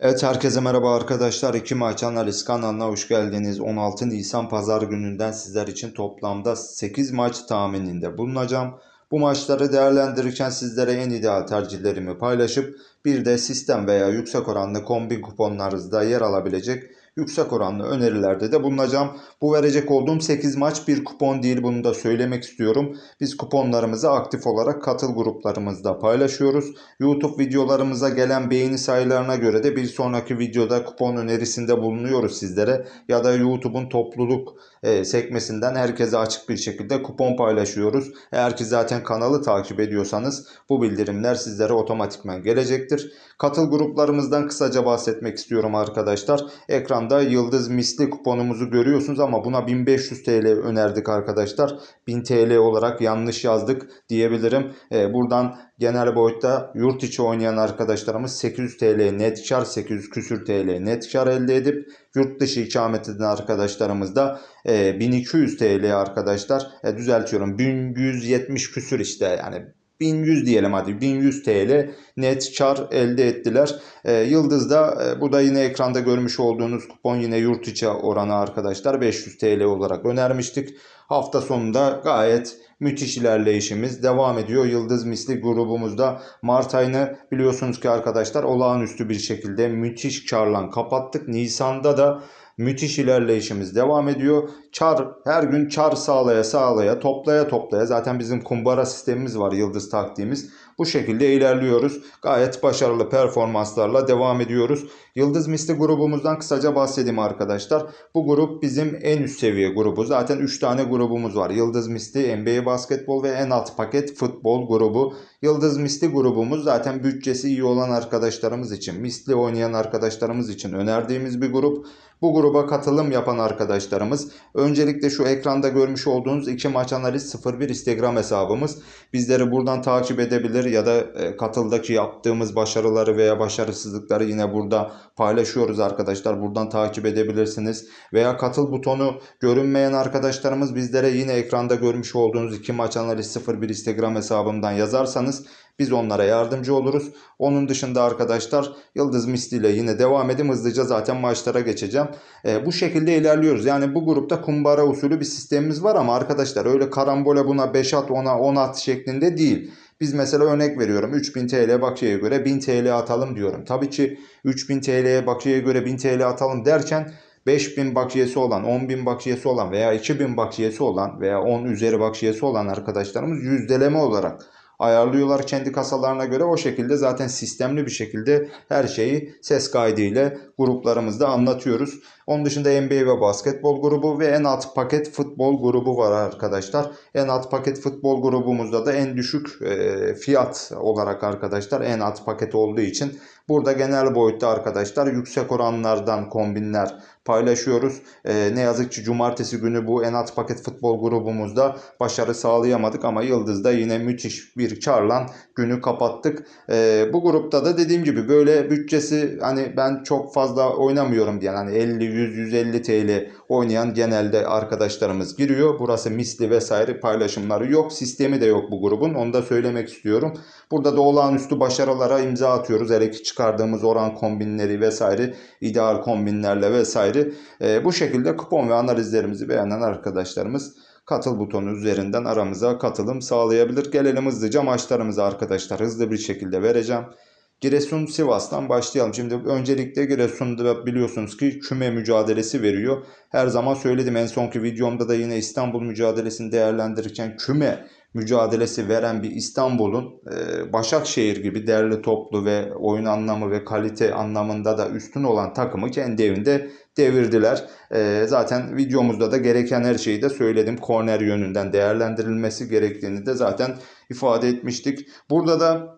Evet herkese merhaba arkadaşlar. İki maç analiz kanalına hoş geldiniz. 16 Nisan pazar gününden sizler için toplamda 8 maç tahmininde bulunacağım. Bu maçları değerlendirirken sizlere en ideal tercihlerimi paylaşıp bir de sistem veya yüksek oranlı kombin kuponlarınızda yer alabilecek yüksek oranlı önerilerde de bulunacağım. Bu verecek olduğum 8 maç bir kupon değil bunu da söylemek istiyorum. Biz kuponlarımızı aktif olarak katıl gruplarımızda paylaşıyoruz. YouTube videolarımıza gelen beğeni sayılarına göre de bir sonraki videoda kupon önerisinde bulunuyoruz sizlere. Ya da YouTube'un topluluk e, sekmesinden herkese açık bir şekilde kupon paylaşıyoruz. Eğer ki zaten kanalı takip ediyorsanız bu bildirimler sizlere otomatikman gelecektir. Katıl gruplarımızdan kısaca bahsetmek istiyorum arkadaşlar. Ekranda yıldız misli kuponumuzu görüyorsunuz ama buna 1500 TL önerdik arkadaşlar. 1000 TL olarak yanlış yazdık diyebilirim. E, buradan genel boyutta yurt içi oynayan arkadaşlarımız 800 TL net kar 800 küsür TL net kar elde edip yurt dışı ikamet eden arkadaşlarımız da e, 1200 TL arkadaşlar e, düzeltiyorum 1170 küsür işte yani 1100 diyelim hadi 1100 TL net kar elde ettiler. E, Yıldız'da e, bu da yine ekranda görmüş olduğunuz kupon yine yurt içi oranı arkadaşlar 500 TL olarak önermiştik. Hafta sonunda gayet müthiş ilerleyişimiz devam ediyor. Yıldız Misli grubumuzda Mart ayını biliyorsunuz ki arkadaşlar olağanüstü bir şekilde müthiş karlan kapattık. Nisan'da da müthiş ilerleyişimiz devam ediyor. Çar her gün çar sağlaya sağlaya toplaya toplaya zaten bizim kumbara sistemimiz var yıldız taktiğimiz. Bu şekilde ilerliyoruz. Gayet başarılı performanslarla devam ediyoruz. Yıldız Misli grubumuzdan kısaca bahsedeyim arkadaşlar. Bu grup bizim en üst seviye grubu. Zaten 3 tane grubumuz var. Yıldız Misli, NBA basketbol ve en alt paket futbol grubu. Yıldız Misli grubumuz zaten bütçesi iyi olan arkadaşlarımız için, misli oynayan arkadaşlarımız için önerdiğimiz bir grup. Bu gruba katılım yapan arkadaşlarımız öncelikle şu ekranda görmüş olduğunuz iki maç analiz 01 Instagram hesabımız. Bizleri buradan takip edebilir ya da e, katıldaki yaptığımız başarıları veya başarısızlıkları yine burada paylaşıyoruz arkadaşlar. Buradan takip edebilirsiniz. Veya katıl butonu görünmeyen arkadaşlarımız bizlere yine ekranda görmüş olduğunuz iki maç analiz 01 Instagram hesabımdan yazarsanız biz onlara yardımcı oluruz. Onun dışında arkadaşlar Yıldız Misli ile yine devam edeyim. Hızlıca zaten maçlara geçeceğim. E, bu şekilde ilerliyoruz. Yani bu grupta kumbara usulü bir sistemimiz var ama arkadaşlar öyle karambole buna 5 at 10'a 10 at şeklinde değil. Biz mesela örnek veriyorum 3000 TL bakiyeye göre 1000 TL atalım diyorum. Tabii ki 3000 TL'ye bakiyeye göre 1000 TL atalım derken 5000 bakiyesi olan, 10.000 bakiyesi olan veya 2000 bakiyesi olan veya 10 üzeri bakiyesi olan arkadaşlarımız yüzdeleme olarak ayarlıyorlar kendi kasalarına göre. O şekilde zaten sistemli bir şekilde her şeyi ses kaydı ile gruplarımızda anlatıyoruz. Onun dışında NBA ve basketbol grubu ve en alt paket futbol grubu var arkadaşlar. En alt paket futbol grubumuzda da en düşük e, fiyat olarak arkadaşlar en alt paket olduğu için burada genel boyutta arkadaşlar yüksek oranlardan kombinler paylaşıyoruz. E, ne yazık ki cumartesi günü bu en alt paket futbol grubumuzda başarı sağlayamadık ama Yıldız'da yine müthiş bir karla günü kapattık. E, bu grupta da dediğim gibi böyle bütçesi hani ben çok fazla oynamıyorum diyen hani 50 100-150 TL oynayan genelde arkadaşlarımız giriyor. Burası misli vesaire paylaşımları yok. Sistemi de yok bu grubun. Onu da söylemek istiyorum. Burada da olağanüstü başarılara imza atıyoruz. Hele ki çıkardığımız oran kombinleri vesaire ideal kombinlerle vesaire. E, bu şekilde kupon ve analizlerimizi beğenen arkadaşlarımız katıl butonu üzerinden aramıza katılım sağlayabilir. Gelelim hızlıca maçlarımıza arkadaşlar. Hızlı bir şekilde vereceğim. Giresun Sivas'tan başlayalım. Şimdi öncelikle Giresun'da biliyorsunuz ki küme mücadelesi veriyor. Her zaman söyledim en sonki videomda da yine İstanbul mücadelesini değerlendirirken küme mücadelesi veren bir İstanbul'un e, Başakşehir gibi değerli toplu ve oyun anlamı ve kalite anlamında da üstün olan takımı kendi evinde devirdiler. E, zaten videomuzda da gereken her şeyi de söyledim. Korner yönünden değerlendirilmesi gerektiğini de zaten ifade etmiştik. Burada da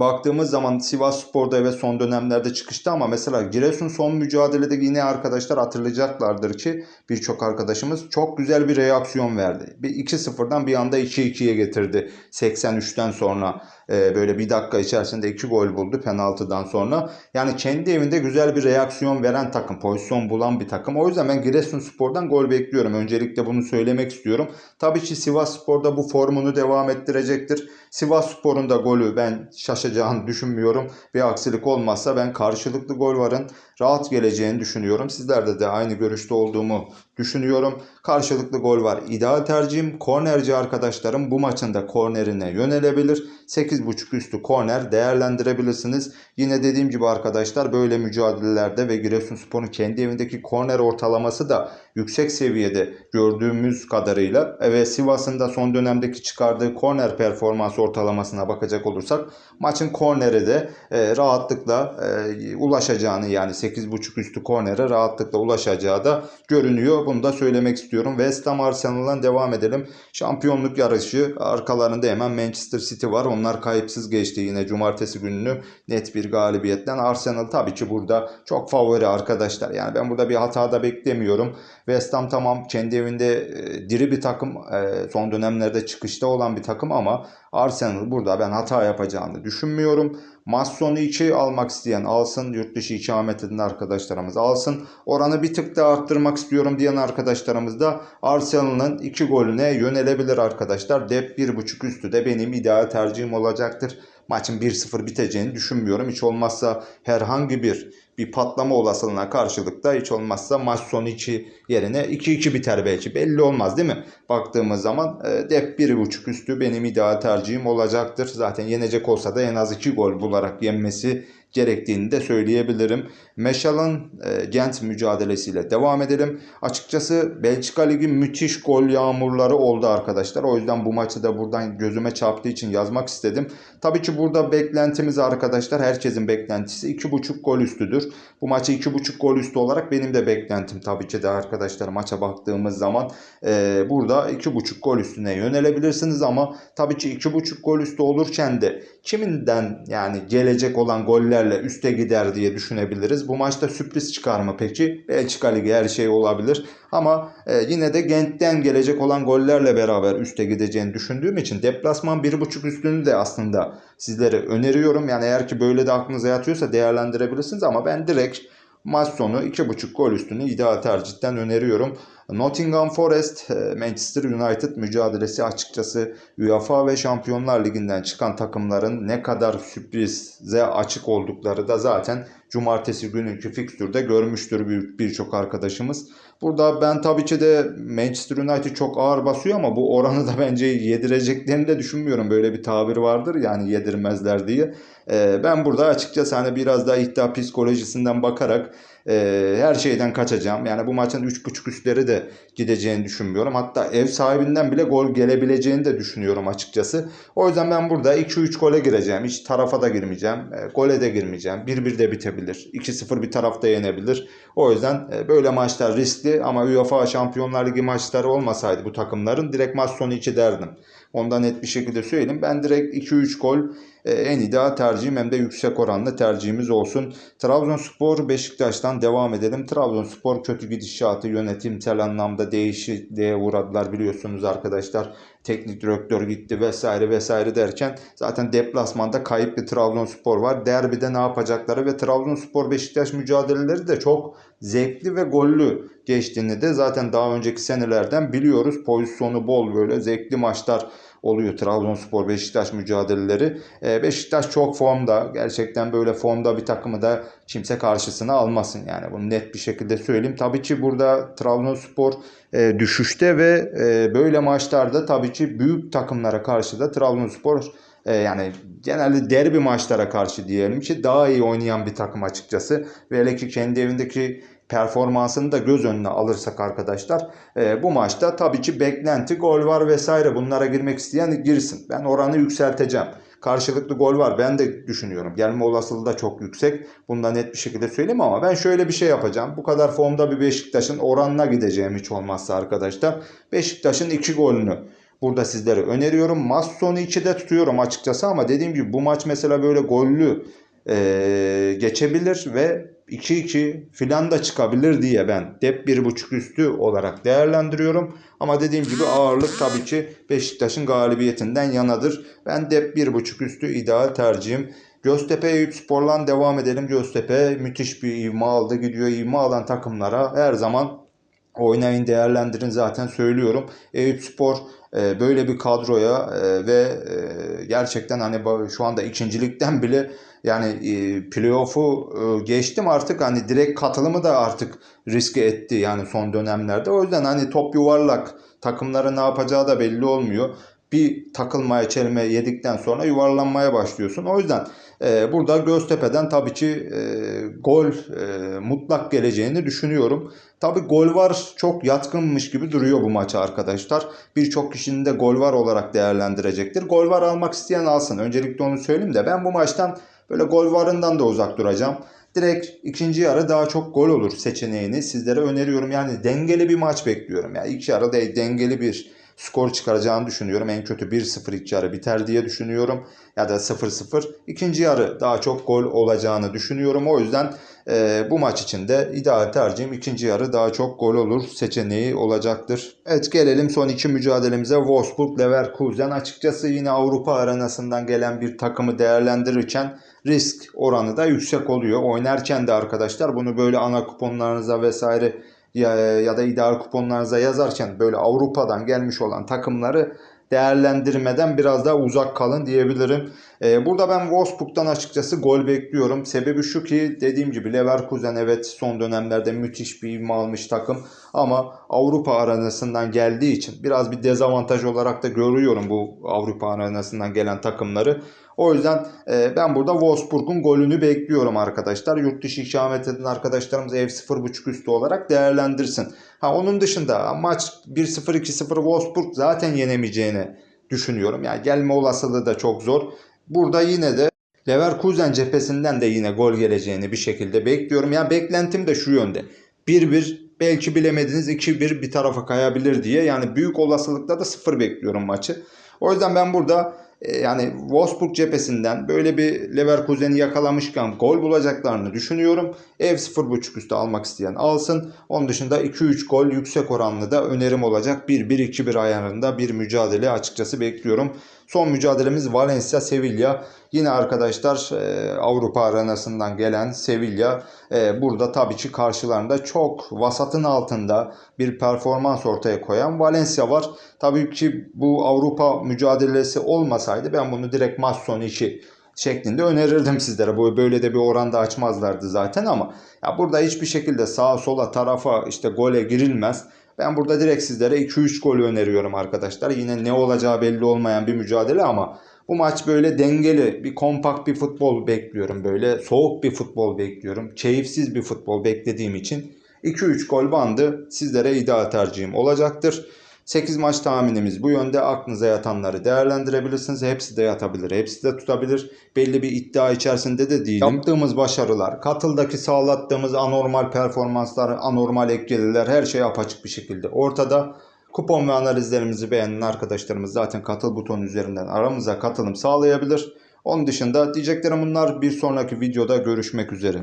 baktığımız zaman Sivas Spor'da evet son dönemlerde çıkıştı ama mesela Giresun son mücadelede yine arkadaşlar hatırlayacaklardır ki birçok arkadaşımız çok güzel bir reaksiyon verdi. Bir 2-0'dan bir anda 2-2'ye getirdi 83'ten sonra e, böyle bir dakika içerisinde iki gol buldu penaltıdan sonra. Yani kendi evinde güzel bir reaksiyon veren takım, pozisyon bulan bir takım. O yüzden ben Giresunspor'dan gol bekliyorum. Öncelikle bunu söylemek istiyorum. Tabii ki Sivas Spor'da bu formunu devam ettirecektir. Sivas Spor'un da golü ben şaşacağını düşünmüyorum. Bir aksilik olmazsa ben karşılıklı gol varın rahat geleceğini düşünüyorum. Sizlerde de aynı görüşte olduğumu düşünüyorum. Karşılıklı gol var. İdeal tercihim kornerci arkadaşlarım bu maçın da kornerine yönelebilir. 8.5 üstü korner değerlendirebilirsiniz. Yine dediğim gibi arkadaşlar böyle mücadelelerde ve Giresunspor'un kendi evindeki korner ortalaması da yüksek seviyede gördüğümüz kadarıyla ve Sivas'ın da son dönemdeki çıkardığı korner performans ortalamasına bakacak olursak maçın korneri de e, rahatlıkla e, ulaşacağını yani 8.5 üstü kornere rahatlıkla ulaşacağı da görünüyor. Bunu da söylemek istiyorum. West Ham Arsenal'dan devam edelim. Şampiyonluk yarışı arkalarında hemen Manchester City var. Onlar kayıpsız geçti yine cumartesi gününü net bir galibiyetten. Arsenal tabii ki burada çok favori arkadaşlar. Yani ben burada bir hata da beklemiyorum. West Ham tamam kendi evinde e, diri bir takım. E, son dönemlerde çıkışta olan bir takım ama Arsenal burada ben hata yapacağını düşünmüyorum. Maç sonu 2 almak isteyen alsın. Yurt dışı ikamet eden arkadaşlarımız alsın. Oranı bir tık daha arttırmak istiyorum diyen arkadaşlarımız da Arsenal'ın 2 golüne yönelebilir arkadaşlar. Dep 1.5 üstü de benim ideal tercihim olacaktır. Maçın 1-0 biteceğini düşünmüyorum. Hiç olmazsa herhangi bir bir patlama olasılığına karşılık da hiç olmazsa maç sonu 2 yerine 2-2 biter belki. Belli olmaz değil mi? Baktığımız zaman e, dep 1.5 üstü benim ideal tercihim olacaktır. Zaten yenecek olsa da en az 2 gol bularak yenmesi gerektiğini de söyleyebilirim. Meşal'ın e, Gent mücadelesiyle devam edelim. Açıkçası Belçika Ligi müthiş gol yağmurları oldu arkadaşlar. O yüzden bu maçı da buradan gözüme çarptığı için yazmak istedim. Tabii ki burada beklentimiz arkadaşlar herkesin beklentisi 2.5 gol üstüdür. Bu maçı 2.5 gol üstü olarak benim de beklentim tabii ki de arkadaşlar maça baktığımız zaman e, burada 2.5 gol üstüne yönelebilirsiniz ama tabii ki 2.5 gol üstü olurken de kiminden yani gelecek olan gollerle üste gider diye düşünebiliriz. Bu maçta sürpriz çıkar mı peki? Belçika Ligi her şey olabilir. Ama e, yine de Gent'ten gelecek olan gollerle beraber üste gideceğini düşündüğüm için deplasman 1.5 üstünü de aslında sizlere öneriyorum. Yani eğer ki böyle de aklınıza yatıyorsa değerlendirebilirsiniz ama ben direkt maç sonu 2.5 gol üstünü ideal tercihten öneriyorum. Nottingham Forest, e, Manchester United mücadelesi açıkçası UEFA ve Şampiyonlar Ligi'nden çıkan takımların ne kadar sürprize açık oldukları da zaten cumartesi günkü fikstürde görmüştür birçok bir arkadaşımız. Burada ben tabii ki de Manchester United çok ağır basıyor ama bu oranı da bence yedireceklerini de düşünmüyorum. Böyle bir tabir vardır yani yedirmezler diye. Ee, ben burada açıkçası hani biraz daha iddia psikolojisinden bakarak e, her şeyden kaçacağım. Yani bu maçın 3.5 üstleri de gideceğini düşünmüyorum. Hatta ev sahibinden bile gol gelebileceğini de düşünüyorum açıkçası. O yüzden ben burada 2-3 gole gireceğim. Hiç tarafa da girmeyeceğim. E, gole de girmeyeceğim. 1-1 de bitebilir. 2-0 bir tarafta yenebilir. O yüzden e, böyle maçlar riskli ama UEFA Şampiyonlar Ligi maçları olmasaydı bu takımların direkt maç sonu 2 derdim. Ondan net bir şekilde söyleyeyim. Ben direkt 2-3 gol en ideal tercihim hem de yüksek oranlı tercihimiz olsun. Trabzonspor Beşiktaş'tan devam edelim. Trabzonspor kötü gidişatı yönetimsel anlamda değişikliğe uğradılar biliyorsunuz arkadaşlar. Teknik direktör gitti vesaire vesaire derken zaten deplasmanda kayıp bir Trabzonspor var. Derbide ne yapacakları ve Trabzonspor Beşiktaş mücadeleleri de çok zevkli ve gollü geçtiğini de zaten daha önceki senelerden biliyoruz. Pozisyonu bol böyle zevkli maçlar oluyor Trabzonspor Beşiktaş mücadeleleri. E, Beşiktaş çok formda. Gerçekten böyle formda bir takımı da kimse karşısına almasın. Yani bunu net bir şekilde söyleyeyim. Tabii ki burada Trabzonspor e, düşüşte ve e, böyle maçlarda tabii ki büyük takımlara karşı da Trabzonspor e, yani genelde derbi maçlara karşı diyelim ki daha iyi oynayan bir takım açıkçası. Ve hele ki kendi evindeki performansını da göz önüne alırsak arkadaşlar e, bu maçta tabii ki beklenti gol var vesaire bunlara girmek isteyen girsin. Ben oranı yükselteceğim. Karşılıklı gol var ben de düşünüyorum. Gelme olasılığı da çok yüksek. Bunda net bir şekilde söyleyeyim ama ben şöyle bir şey yapacağım. Bu kadar formda bir Beşiktaş'ın oranına gideceğim hiç olmazsa arkadaşlar. Beşiktaş'ın 2 golünü burada sizlere öneriyorum. Maç sonu 2'de tutuyorum açıkçası ama dediğim gibi bu maç mesela böyle gollü e, geçebilir ve 2-2 filan da çıkabilir diye ben dep 1.5 üstü olarak değerlendiriyorum. Ama dediğim gibi ağırlık tabii ki Beşiktaş'ın galibiyetinden yanadır. Ben dep 1.5 üstü ideal tercihim. Göztepe Eyüp Spor'la devam edelim. Göztepe müthiş bir ivme aldı gidiyor. İvme alan takımlara her zaman oynayın değerlendirin zaten söylüyorum. Eyüp Spor böyle bir kadroya e, ve e, gerçekten hani şu anda ikincilikten bile yani e, playoff'u geçtim artık hani direkt katılımı da artık riske etti yani son dönemlerde. O yüzden hani top yuvarlak takımların ne yapacağı da belli olmuyor. Bir takılmaya çelme yedikten sonra yuvarlanmaya başlıyorsun. O yüzden e, burada Göztepe'den tabii ki e, gol e, mutlak geleceğini düşünüyorum. Tabii gol var çok yatkınmış gibi duruyor bu maça arkadaşlar. Birçok kişinin de gol var olarak değerlendirecektir. Gol var almak isteyen alsın. Öncelikle onu söyleyeyim de ben bu maçtan böyle gol varından da uzak duracağım. Direkt ikinci yarı daha çok gol olur seçeneğini sizlere öneriyorum. Yani dengeli bir maç bekliyorum. Yani ilk yarı da dengeli bir skor çıkaracağını düşünüyorum. En kötü 1-0 ilk yarı biter diye düşünüyorum. Ya da 0-0. İkinci yarı daha çok gol olacağını düşünüyorum. O yüzden e, bu maç için de ideal tercihim ikinci yarı daha çok gol olur seçeneği olacaktır. Evet gelelim son iki mücadelemize. Wolfsburg Leverkusen açıkçası yine Avrupa arenasından gelen bir takımı değerlendirirken risk oranı da yüksek oluyor. Oynarken de arkadaşlar bunu böyle ana kuponlarınıza vesaire ya, ya da ideal kuponlarınıza yazarken böyle Avrupa'dan gelmiş olan takımları değerlendirmeden biraz daha uzak kalın diyebilirim. Ee, burada ben Wolfsburg'dan açıkçası gol bekliyorum. Sebebi şu ki dediğim gibi Leverkusen evet son dönemlerde müthiş bir ivme almış takım. Ama Avrupa arenasından geldiği için biraz bir dezavantaj olarak da görüyorum bu Avrupa arenasından gelen takımları. O yüzden e, ben burada Wolfsburg'un golünü bekliyorum arkadaşlar. Yurt dışı ikamet eden arkadaşlarımız ev 0.5 üstü olarak değerlendirsin. Ha onun dışında maç 1-0 2-0 Wolfsburg zaten yenemeyeceğini düşünüyorum. Yani gelme olasılığı da çok zor. Burada yine de Leverkusen cephesinden de yine gol geleceğini bir şekilde bekliyorum. Yani beklentim de şu yönde. 1-1 belki bilemediniz 2-1 bir tarafa kayabilir diye. Yani büyük olasılıkla da 0 bekliyorum maçı. O yüzden ben burada e, yani Wolfsburg cephesinden böyle bir Leverkusen'i yakalamışken gol bulacaklarını düşünüyorum. Ev 0.5 üstü almak isteyen alsın. Onun dışında 2-3 gol yüksek oranlı da önerim olacak. 1-1-2-1 ayarında bir mücadele açıkçası bekliyorum. Son mücadelemiz Valencia Sevilla. Yine arkadaşlar e, Avrupa arenasından gelen Sevilla e, burada tabii ki karşılarında çok vasatın altında bir performans ortaya koyan Valencia var. Tabii ki bu Avrupa mücadelesi olmasaydı ben bunu direkt maç sonu 2 şeklinde önerirdim sizlere. Bu böyle de bir oranda açmazlardı zaten ama ya burada hiçbir şekilde sağa sola tarafa işte gole girilmez. Ben burada direkt sizlere 2-3 gol öneriyorum arkadaşlar. Yine ne olacağı belli olmayan bir mücadele ama bu maç böyle dengeli, bir kompakt bir futbol bekliyorum böyle. Soğuk bir futbol bekliyorum. Keyifsiz bir futbol beklediğim için 2-3 gol bandı sizlere ideal tercihim olacaktır. 8 maç tahminimiz bu yönde. Aklınıza yatanları değerlendirebilirsiniz. Hepsi de yatabilir, hepsi de tutabilir. Belli bir iddia içerisinde de değilim. Yaptığımız başarılar, katıldaki sağlattığımız anormal performanslar, anormal ekgeliler her şey apaçık bir şekilde ortada. Kupon ve analizlerimizi beğenen arkadaşlarımız zaten katıl butonu üzerinden aramıza katılım sağlayabilir. Onun dışında diyeceklerim bunlar. Bir sonraki videoda görüşmek üzere.